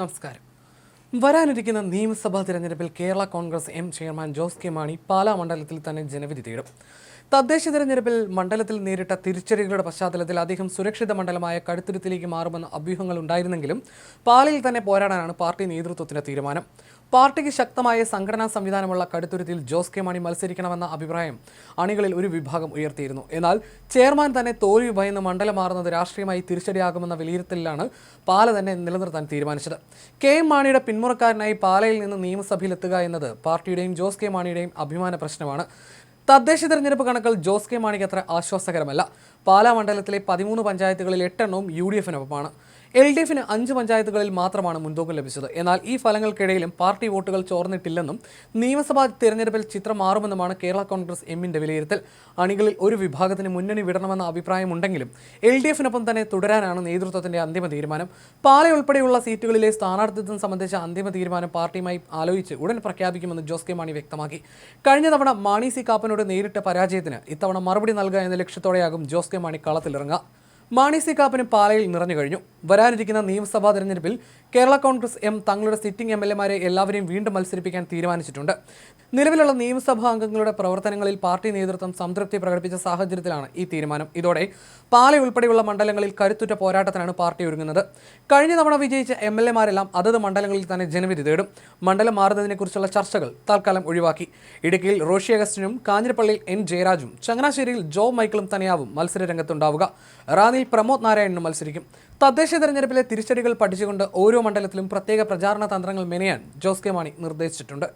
നമസ്കാരം. വരാനിരിക്കുന്ന നിയമസഭാ തിരഞ്ഞെടുപ്പിൽ Kerala Congress M chairman Jose K Mani Pala മണ്ഡലത്തിൽ തന്നെ ജനവിധി തേടും. തദ്ദേശ തിരഞ്ഞെടുപ്പിൽ മണ്ഡലത്തിൽ നേരിട്ട തിരിച്ചടികളുടെ പശ്ചാത്തലത്തിൽ അദ്ദേഹം സുരക്ഷിത മണ്ഡലമായ കടുത്തുരുത്തിലേക്ക് മാറുമെന്ന അഭ്യൂഹങ്ങൾ ഉണ്ടായിരുന്നെങ്കിലും പാലയിൽ തന്നെ പോരാടാനാണ് പാർട്ടി നേതൃത്വത്തിന്റെ തീരുമാനം. പാർട്ടിക്ക് ശക്തമായ സംഘടനാ സംവിധാനമുള്ള കടുത്തുരുത്തിൽ ജോസ് കെ മാണി മത്സരിക്കണമെന്ന അഭിപ്രായം അണികളിൽ ഒരു വിഭാഗം ഉയർത്തിയിരുന്നു. എന്നാൽ ചെയർമാൻ തന്നെ തോൽവി ഭയന്ന് മണ്ഡലം മാറുന്നത് രാഷ്ട്രീയമായി തിരിച്ചടിയാകുമെന്ന വിലയിരുത്തലിലാണ് പാല തന്നെ നിലനിർത്താൻ തീരുമാനിച്ചത്. കെ എം മാണിയുടെ പിന്മുറക്കാരനായി പാലയിൽ നിന്ന് നിയമസഭയിലെത്തുക എന്നത് പാർട്ടിയുടെയും ജോസ് കെ മാണിയുടെയും അഭിമാന പ്രശ്നമാണ്. തദ്ദേശ തെരഞ്ഞെടുപ്പ് കണക്കുകൾ ജോസ് കെ മാണിക്ക് അത്ര ആശ്വാസകരമല്ല. പാലാ മണ്ഡലത്തിലെ പതിമൂന്ന് പഞ്ചായത്തുകളിൽ എട്ടെണ്ണവും യു ഡി എഫിനൊപ്പമാണ്. എൽ ഡി എഫിന് അഞ്ച് പഞ്ചായത്തുകളിൽ മാത്രമാണ് മുൻതൂക്കം ലഭിച്ചത്. എന്നാൽ ഈ ഫലങ്ങൾക്കിടയിലും പാർട്ടി വോട്ടുകൾ ചോർന്നിട്ടില്ലെന്നും നിയമസഭാ തിരഞ്ഞെടുപ്പിൽ ചിത്രം മാറുമെന്നുമാണ് കേരള കോൺഗ്രസ് എമ്മിന്റെ വിലയിരുത്തൽ. അണികളിൽ ഒരു വിഭാഗത്തിന് മുന്നണി വിടണമെന്ന അഭിപ്രായമുണ്ടെങ്കിലും എൽ ഡി എഫിനൊപ്പം തന്നെ തുടരാനാണ് നേതൃത്വത്തിന്റെ അന്തിമ തീരുമാനം. പാല ഉൾപ്പെടെയുള്ള സീറ്റുകളിലെ സ്ഥാനാർത്ഥിത്വം സംബന്ധിച്ച അന്തിമ തീരുമാനം പാർട്ടിയുമായി ആലോചിച്ച് ഉടൻ പ്രഖ്യാപിക്കുമെന്ന് ജോസ് കെ മാണി വ്യക്തമാക്കി. കഴിഞ്ഞ തവണ മാണി സി കാപ്പനോട് നേരിട്ട പരാജയത്തിന് ഇത്തവണ മറുപടി നൽകുക എന്ന ലക്ഷ്യത്തോടെയാകും ജോസ് കെ മാണി കളത്തിലിറങ്ങുക. മാണി സി കാപ്പനും പാലയിൽ നിറഞ്ഞു കഴിഞ്ഞു. വരാനിരിക്കുന്ന നിയമസഭാ തെരഞ്ഞെടുപ്പിൽ കേരള കോൺഗ്രസ് എം തങ്ങളുടെ സിറ്റിംഗ് എം എൽ എമാരെ എല്ലാവരെയും വീണ്ടും മത്സരിപ്പിക്കാൻ തീരുമാനിച്ചിട്ടുണ്ട്. നിലവിലുള്ള നിയമസഭാ അംഗങ്ങളുടെ പ്രവർത്തനങ്ങളിൽ പാർട്ടി നേതൃത്വം സംതൃപ്തി പ്രകടിപ്പിച്ച സാഹചര്യത്തിലാണ് ഈ തീരുമാനം. ഇതോടെ പാല ഉൾപ്പെടെയുള്ള മണ്ഡലങ്ങളിൽ കരുത്തുറ്റ പോരാട്ടത്തിനാണ് പാർട്ടി ഒരുങ്ങുന്നത്. കഴിഞ്ഞ തവണ വിജയിച്ച എം എൽ എമാരെല്ലാം അതത് മണ്ഡലങ്ങളിൽ തന്നെ ജനവിധി തേടും. മണ്ഡലം മാറുന്നതിനെക്കുറിച്ചുള്ള ചർച്ചകൾ തൽക്കാലം ഒഴിവാക്കി. ഇടുക്കിയിൽ റോഷി അഗസ്റ്റിനും കാഞ്ഞിരപ്പള്ളിയിൽ എൻ ജയരാജും ചങ്ങനാശ്ശേരിയിൽ ജോ മൈക്കിളും തന്നെയാവും മത്സര രംഗത്തുണ്ടാവുക റാന്നിയിൽ പ്രമോദ് നാരായണനും മത്സരിക്കും. തദ്ദേശ തെരഞ്ഞെടുപ്പിലെ തിരിച്ചടികൾ പഠിച്ചുകൊണ്ട് ഓരോ മണ്ഡലത്തിലും പ്രത്യേക പ്രചാരണ തന്ത്രങ്ങൾ മെനയാൻ ജോസ് കെ മാണി നിർദ്ദേശിച്ചിട്ടുണ്ട്.